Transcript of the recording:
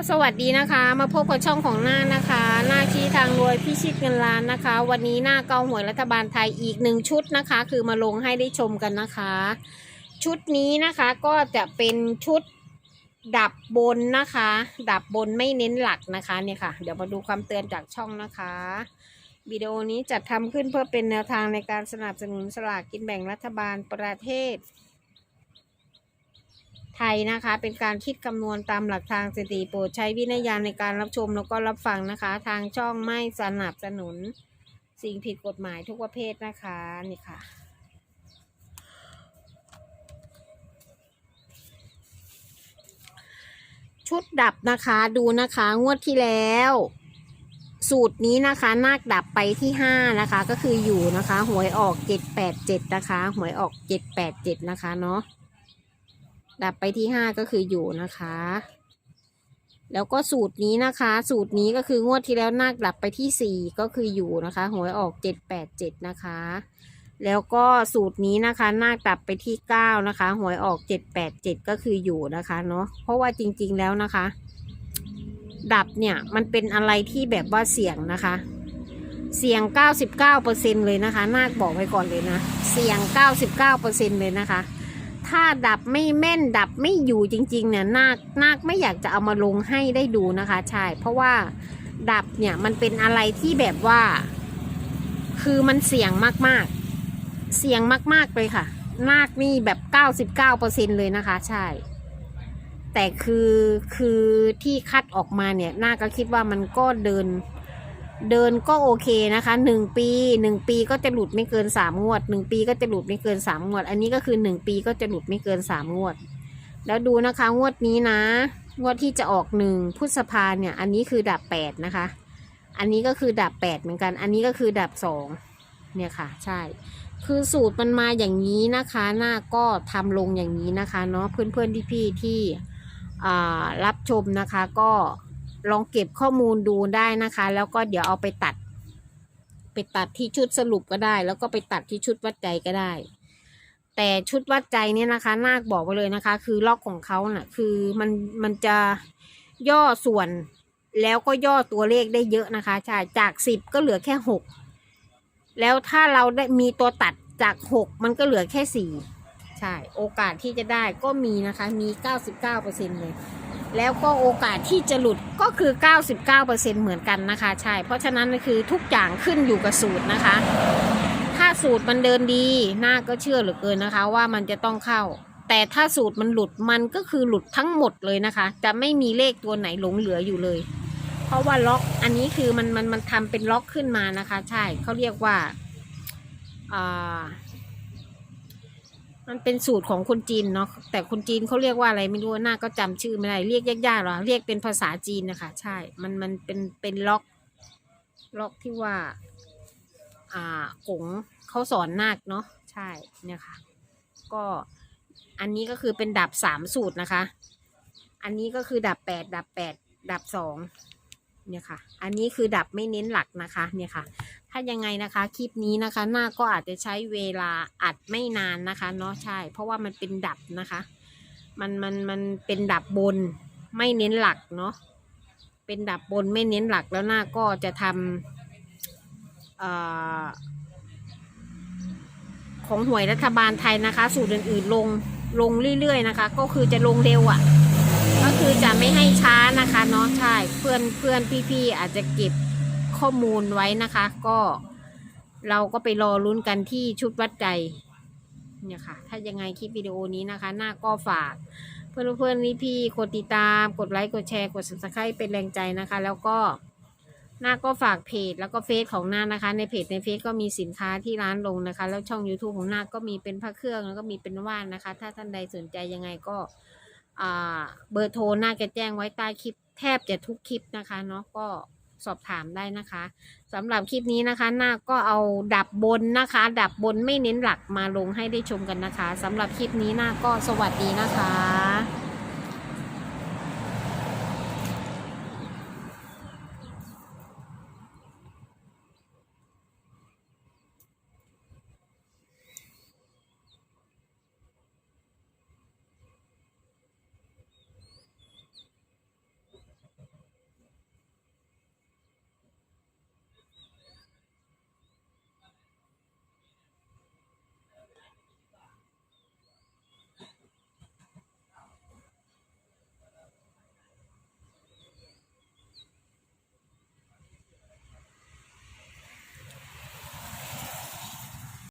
ก็สวัสดีนะคะ มาพบกับช่องของหน้านะคะ หน้าชี้ทางรวยพิชิตเงินล้านนะคะ วันนี้หน้าเกาหวยรัฐบาลไทยอีกหนึ่งชุดนะคะ คือมาลงให้ได้ชมกันนะคะ ชุดนี้นะคะก็จะเป็นชุดดับบนนะคะ ดับบนไม่เน้นหลักนะคะเนี่ยค่ะ เดี๋ยวมาดูความเตือนจากช่องนะคะวิดีโอนี้จัดทำขึ้นเพื่อเป็นแนวทางในการสนับสนุนสลากกินแบ่งรัฐบาลประเทศ ไทยนะคะ เป็นการคิดคำนวณตามหลักทางสถิติโปรดใช้วินัยญาณในการรับชมแล้วก็รับฟังนะคะ ทางช่องไม่สนับสนุน สิ่งผิดกฎหมายทุกประเภทนะคะนี่ค่ะชุดดับนะคะดูนะคะงวดที่แล้ว สูตรนี้นะคะนาคดับไปที่ห้านะคะ ก็คืออยู่นะคะ หวยออกเจ็ดแปดเจ็ดนะคะ หวยออกเจ็ดแปดเจ็ดนะคะเนาะ ดับไปที่ห้าก็คืออยู่นะคะ แล้วก็สูตรนี้นะคะ สูตรนี้ก็คืองวดที่แล้วนาคดับไปที่สี่ก็คืออยู่นะคะหวยออกเจ็ดแปดเจ็ดนะคะ แล้วก็สูตรนี้นะคะนาคดับไปที่เก้านะคะหวยออกเจ็ดแปดเจ็ดก็คืออยู่นะคะเนาะเพราะว่าจริงๆแล้วนะคะ ดับเนี่ยมันเป็นอะไรที่แบบว่าเสี่ยงนะคะเสี่ยง 99%เลยนะคะ นาคบอกไว้ก่อนเลยนะ เสี่ยง 99%เลยนะคะ ถ้าดับไม่แม่นดับไม่อยู่จริงๆเนี่ยนาคนาคไม่อยากจะเอามาลงให้ได้ดูนะคะใช่เพราะว่าดับเนี่ยมันเป็นอะไรที่แบบว่า คือมันเสี่ยงมากๆ เสี่ยงมากๆเลยค่ะ นาคนี่แบบ99%เลยนะคะ ใช่ แต่คือคือที่คัดออกมาเนี่ยนาคก็คิดว่ามันก็เดิน เดินก็โอเคนะคะหนึ่งปีหนึ่งปีก็จะหลุดไม่เกินสามงวดหนึ่งปีก็จะหลุดไม่เกินสามงวด อันนี้ก็คือหนึ่งปีก็จะหลุดไม่เกินสามงวด แล้วดูนะคะงวดนี้นะ งวดที่จะออกหนึ่งพฤษภาเนี่ย อันนี้คือดับแปดนะคะ อันนี้ก็คือดับแปดเหมือนกัน อันนี้ก็คือดับสองเนี่ยค่ะ ใช่ คือสูตรมันมาอย่างนี้นะคะ หน้าก็ทำลงอย่างนี้นะคะเนาะเพื่อนๆพี่ๆที่อ่รับชมนะคะก็ ลองเก็บข้อมูลดูได้นะคะ แล้วก็เดี๋ยวเอาไปตัด ไปตัดที่ชุดสรุปก็ได้ แล้วก็ไปตัดที่ชุดวัดใจก็ได้ แต่ชุดวัดใจเนี่ยนะคะ นาคบอกไว้เลยนะคะ คือล็อกของเขาน่ะ คือมันมันจะย่อส่วนแล้วก็ย่อตัวเลขได้เยอะนะคะใช่จากสิบก็เหลือแค่หกแล้วถ้าเราได้มีตัวตัดจากหกมันก็เหลือแค่สี่ใช่ โอกาสที่จะได้ก็มีนะคะ มีเก้าสิบเก้าเปอร์เซ็นเลย แล้วก็โอกาสที่จะหลุดก็คือ 99%เหมือนกันนะคะใช่ เพราะฉะนั้นก็คือทุกอย่างขึ้นอยู่กับสูตรนะคะ ถ้าสูตรมันเดินดีหน้าก็เชื่อเหลือเกินนะคะ ว่ามันจะต้องเข้า แต่ถ้าสูตรมันหลุดมันก็คือหลุดทั้งหมดเลยนะคะ จะไม่มีเลขตัวไหนหลงเหลืออยู่เลย เพราะว่าล็อกอันนี้คือมันมันมันทำเป็นล็อกขึ้นมานะคะ ใช่เขาเรียกว่าอ่า มันเป็นสูตรของคนจีนเนาะแต่คนจีนเขาเรียกว่าอะไรไม่รู้หน้าก็จำชื่อไม่ได้เรียกยากๆหรอเรียกเป็นภาษาจีนนะคะใช่ มันมันเป็นเป็นล็อก ล็อกที่ว่า อ่ากงเขาสอนนาคเนาะใช่เนี่ยค่ะ ก็อันนี้ก็คือเป็นดับสามสูตรนะคะ อันนี้ก็คือดับแปดดับแปดดับสอง เนี่ยค่ะ อันนี้คือดับไม่เน้นหลักนะคะเนี่ยค่ะ ถ้ายังไงนะคะคลิปนี้นะคะ หน้าก็อาจจะใช้เวลาอัดไม่นานนะคะเนาะใช่ เพราะว่ามันเป็นดับนะคะ มันมันมันเป็นดับบนไม่เน้นหลักเนาะเป็นดับบนไม่เน้นหลักแล้วหน้าก็จะทำออของหวยรัฐบาลไทยนะคะ สูตรอื่นๆลงลงเรื่อยๆนะคะ ก็คือจะลงเร็วอะ่ะ คือจะไม่ให้ช้านะคะเนาะใช่เพื่อนเพื่อนพี่ๆอาจจะเก็บข้อมูลไว้นะคะ ก็เราก็ไปรอลุ้นกันที่ชุดวัดใจเนี่ยค่ะ ถ้ายังไงคลิปวิดีโอนี้นะคะ หน้าก็ฝาก เพื่อนเพื่อนนี่พี่กดติดตาม กดไลค์กดแชร์กด subscribe เป็นแรงใจนะคะ แล้วก็หน้าก็ฝากเพจแล้วก็เฟซของหน้านะคะ ในเพจในเฟซก็มีสินค้าที่ร้านลงนะคะ แล้วช่อง YouTube ของหน้าก็มีเป็นพระเครื่องแล้วก็มีเป็นว่านนะคะ ถ้าท่านใดสนใจยังไงก็ เบอร์โทรน่าจะแจ้งไว้ใต้คลิปแทบจะทุกคลิปนะคะเนาะก็สอบถามได้นะคะสำหรับคลิปนี้นะคะ หน้าก็เอาดับบนนะคะ ดับบนไม่เน้นหลักมาลงให้ได้ชมกันนะคะสำหรับคลิปนี้หน้าก็สวัสดีนะคะ